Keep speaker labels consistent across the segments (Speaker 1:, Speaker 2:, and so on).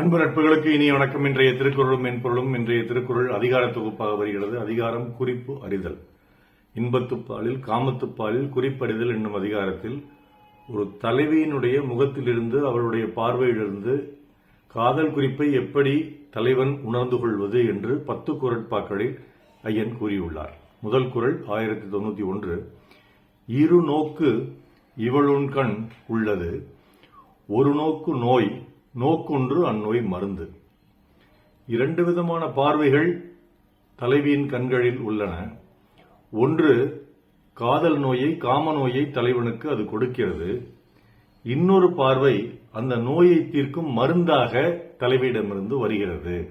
Speaker 1: அன்பு நட்புகளுக்கு இனிய வணக்கம். இன்றைய திருக்குறளும் மென்பொருளும் இன்றைய திருக்குறள் அதிகார தொகுப்பாக வருகிறது. அதிகாரம் குறிப்பு அறிதல். இன்பத்துப்பாலில் காமத்துப்பாலில் குறிப்பறிதல் என்னும் அதிகாரத்தில் ஒரு தலைவியினுடைய முகத்திலிருந்து அவளுடைய பார்வையிலிருந்து காதல் குறிப்பை எப்படி தலைவன் உணர்ந்து கொள்வது என்று பத்து குரட்பாக்களில் ஐயன் கூறியுள்ளார். முதல் குரல் ஆயிரத்தி தொண்ணூத்தி ஒன்று. இரு நோக்கு இவளுண்கண் உள்ளது. ஒரு நோக்கு நோய் நோக்கொன்று அந்நோய் மருந்து. இரண்டு விதமான பார்வைகள் தலைவியின் கண்களில் உள்ளன. ஒன்று காதல் நோயை காம நோயை தலைவனுக்கு அது கொடுக்கிறது. இன்னொரு பார்வை அந்த நோயை தீர்க்கும் மருந்தாக தலைவியிடமிருந்து வருகிறது.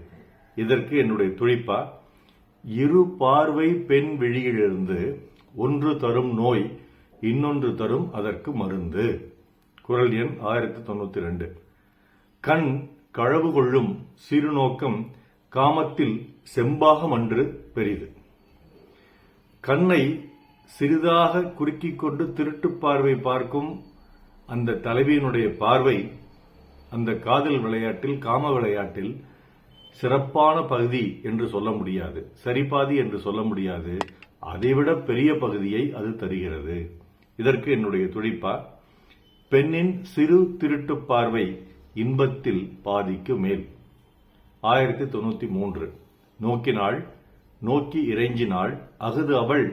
Speaker 1: இதற்கு என்னுடைய துழிப்பா இரு பார்வை பெண் விழியிலிருந்து ஒன்று தரும் நோய் இன்னொன்று தரும் அதற்கு மருந்து. குரல் எண் ஆயிரத்தி தொண்ணூத்தி ரெண்டு. கண் களவு கொள்ளும் சிறுநோக்கம் காமத்தில் செம்பாகம் அன்று பெரிது கண்ணை சிறிதாக குறுக்கிக் கொண்டு திருட்டு பார்வை பார்க்கும் அந்த தலைவியினுடைய பார்வை அந்த காதல் விளையாட்டில் காம விளையாட்டில் சிறப்பான பகுதி என்று சொல்ல முடியாது. சரிபாதி என்று சொல்ல முடியாது. அதைவிட பெரிய பகுதியை அது தருகிறது. இதற்கு என்னுடைய துடிப்பா பெண்ணின் சிறு திருட்டு பார்வை இன்பத்தில் பாதிக்கு மேல். ஆயிரத்தி தொண்ணூத்தி மூன்று. நோக்கினாள் நோக்கி இறைஞ்சினாள் அகது அவள்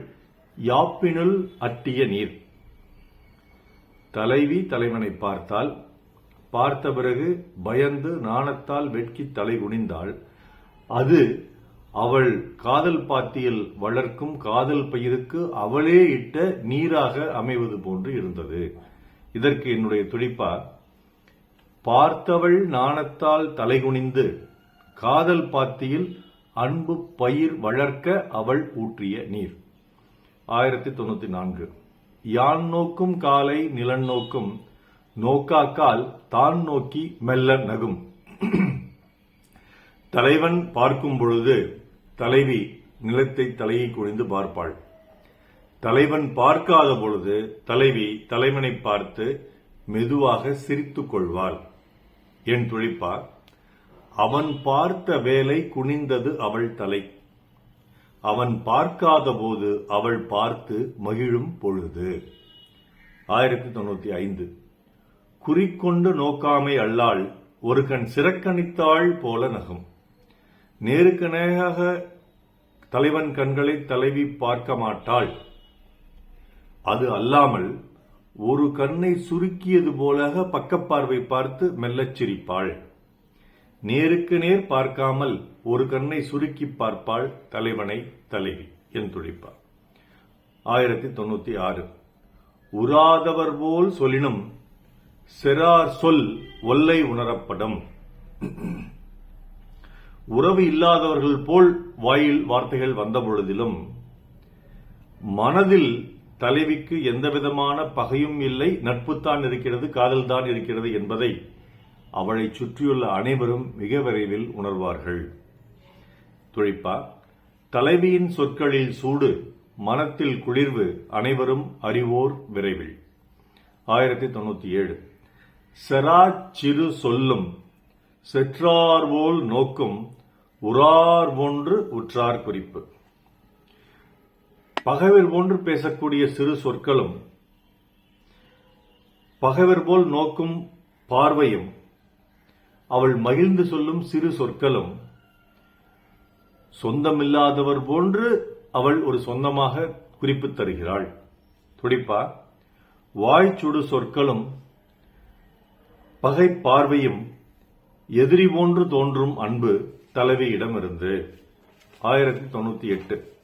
Speaker 1: யாப்பினுள் அட்டிய நீர். தலைவி தலைவனை பார்த்தால் பார்த்த பிறகு பயந்து நாணத்தால் வெட்கி தலை குனிந்தாள். அது அவள் காதல் பாத்தியில் வளர்க்கும் காதல் பயிருக்கு அவளே இட்ட நீராக அமைவது போன்று இருந்தது. இதற்கு என்னுடைய துடிப்பா பார்த்தவள் நாணத்தால் தலைகுனிந்து காதல் பாத்தியில் அன்பு பயிர் வளர்க்க அவள் ஊற்றிய நீர். ஆயிரத்தி தொண்ணூத்தி நான்கு. யான் நோக்கும் காலை நிலன் நோக்கும் நோக்காக்கால் தான் நோக்கி மெல்ல நகும். தலைவன் பார்க்கும் பொழுது தலைவி நிலத்தை தலையை குனிந்து பார்ப்பாள். தலைவன் பார்க்காத பொழுது தலைவி தலைவனை பார்த்து மெதுவாக சிரித்துக் கொள்வாள். என் துழிப்பா அவன் பார்த்த வேலை குனிந்தது அவள் தலை. அவன் பார்க்காத போது அவள் பார்த்து மகிழும் பொழுது. ஆயிரத்தி தொண்ணூத்தி ஐந்து. குறிக்கொண்டு நோக்காமை அல்லாள் ஒரு கண் சிறக்கணித்தாள் போல நகும். நேருக்கு நேராக தலைவன் கண்களை தலைவி பார்க்க மாட்டாள். அது அல்லாமல் ஒரு கண்ணை சுருக்கியது போல பக்கப்பார்வை பார்த்து மெல்லச் சிரிப்பாள். நேருக்கு நேர் பார்க்காமல் ஒரு கண்ணை சுருக்கி பார்ப்பாள் தலைவனை தலைவி என் துடிப்பார் ஆயிரத்தி தொண்ணூத்தி ஆறு. உராதவர் போல் சொல்லினும் செரார் சொல் ஒல்லை உணரப்படும். உறவு இல்லாதவர்கள் போல் வாயில் வார்த்தைகள் வந்த பொழுதிலும் மனதில் தலைவிக்கு எந்தவிதமான பகையும் இல்லை நட்புத்தான் இருக்கிறது காதல்தான் இருக்கிறது என்பதை அவளை சுற்றியுள்ள அனைவரும் மிக விரைவில் உணர்வார்கள். துழிப்பா தலைவியின் சொற்களில் சூடு மனத்தில் குளிர்வு அனைவரும் அறிவோர் விரைவில். ஆயிரத்தி தொண்ணூத்தி ஏழு. செரா சிறு சொல்லும் செற்றார்வோல் நோக்கும் உறார் ஒன்று உற்றார் குறிப்பு. பகைவர் போன்று பேசக்கூடிய சிறு சொற்களும் பகைவர் போல் நோக்கும் பார்வையும் அவள் மகிழ்ந்து சொல்லும் சிறு சொற்களும் சொந்தமில்லாதவர் போன்று அவள் ஒரு சொந்தமாக குறிப்பு தருகிறாள். துடிப்பா வாய்ச்சுடு சொற்களும் பகை பார்வையும் எதிரி போன்று தோன்றும் அன்பு தலைவியிடமிருந்து. ஆயிரத்தி தொண்ணூத்தி எட்டு.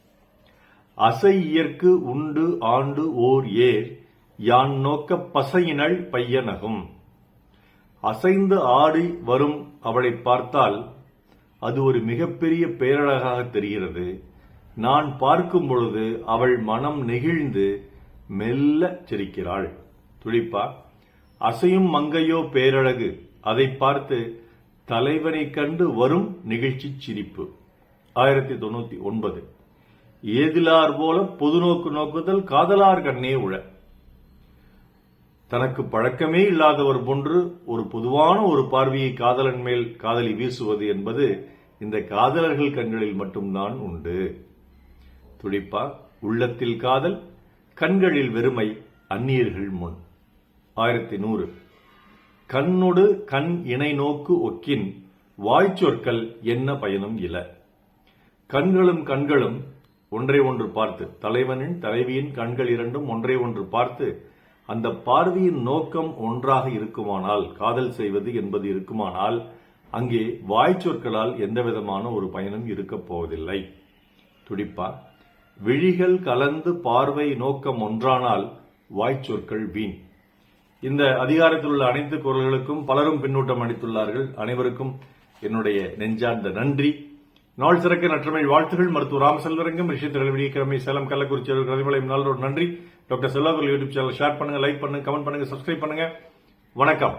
Speaker 1: அசை இயற்கு உண்டு ஆண்டு ஓர் ஏர் யான் நோக்க பசையினள் பையனகும். அசைந்து ஆடி வரும் அவளை பார்த்தால் அது ஒரு மிகப்பெரிய பேரழகாக தெரிகிறது. நான் பார்க்கும் பொழுது அவள் மனம் நெகிழ்ந்து மெல்ல சிரிக்கிறாள். துடிப்பா அசையும் மங்கையோ பேரழகு. அதை பார்த்து தலைவனை கண்டு வரும் நிகழ்ச்சி சிரிப்பு. ஆயிரத்தி தொண்ணூத்தி ஒன்பது. ஏதிலார் போல பொது நோக்கு நோக்குதல் காதலார் கண்ணே உழ. தனக்கு பழக்கமே இல்லாதவர் போன்று ஒரு பொதுவான ஒரு பார்வையை காதலன் மேல் காதலி வீசுவது என்பது இந்த காதலர்கள் கண்களில் மட்டும்தான் உண்டு. துடிப்பா உள்ளத்தில் காதல் கண்களில் வெறுமை அந்நியர்கள் முன். ஆயிரத்தி நூறு. கண்ணொடு கண் இணை நோக்கு ஒக்கின் வாய்ச்சொற்கள் என்ன பயனும் இல. கண்களும் கண்களும் ஒன்றை ஒன்று பார்த்து தலைவனின் தலைவியின் கண்கள் இரண்டும் ஒன்றை ஒன்று பார்த்து அந்த பார்வையின் நோக்கம் ஒன்றாக இருக்குமானால் காதல் செய்வது என்பது இருக்குமானால் அங்கே வாய்ச்சொற்களால் எந்த விதமான ஒரு பயனும் இருக்கப் போவதில்லை. துடிப்பா விழிகள் கலந்து பார்வை நோக்கம் ஒன்றானால் வாய்ச்சொற்கள் வீண். இந்த அதிகாரத்தில் உள்ள அனைத்து குரல்களுக்கும் பலரும் பின்னூட்டம் அளித்துள்ளார்கள். அனைவருக்கும் என்னுடைய நெஞ்சார்ந்த நன்றி. நாள் சிறக்க நற்றமிழ் வாழ்த்துகள். மருத்துவர் ராமசெல்வரங்கம் ரிஷித் கிழமை சேலம் கள்ளக்குறிச்சி அவர்கள் கதிமலை நாளோடு நன்றி. டாக்டர் செல்வாக்கள் யூடியூப் சேனல் ஷேர் பண்ணுங்க லைக் பண்ணுங்க கமெண்ட் பண்ணுங்க சப்ஸ்கிரைப் பண்ணுங்க. வணக்கம்.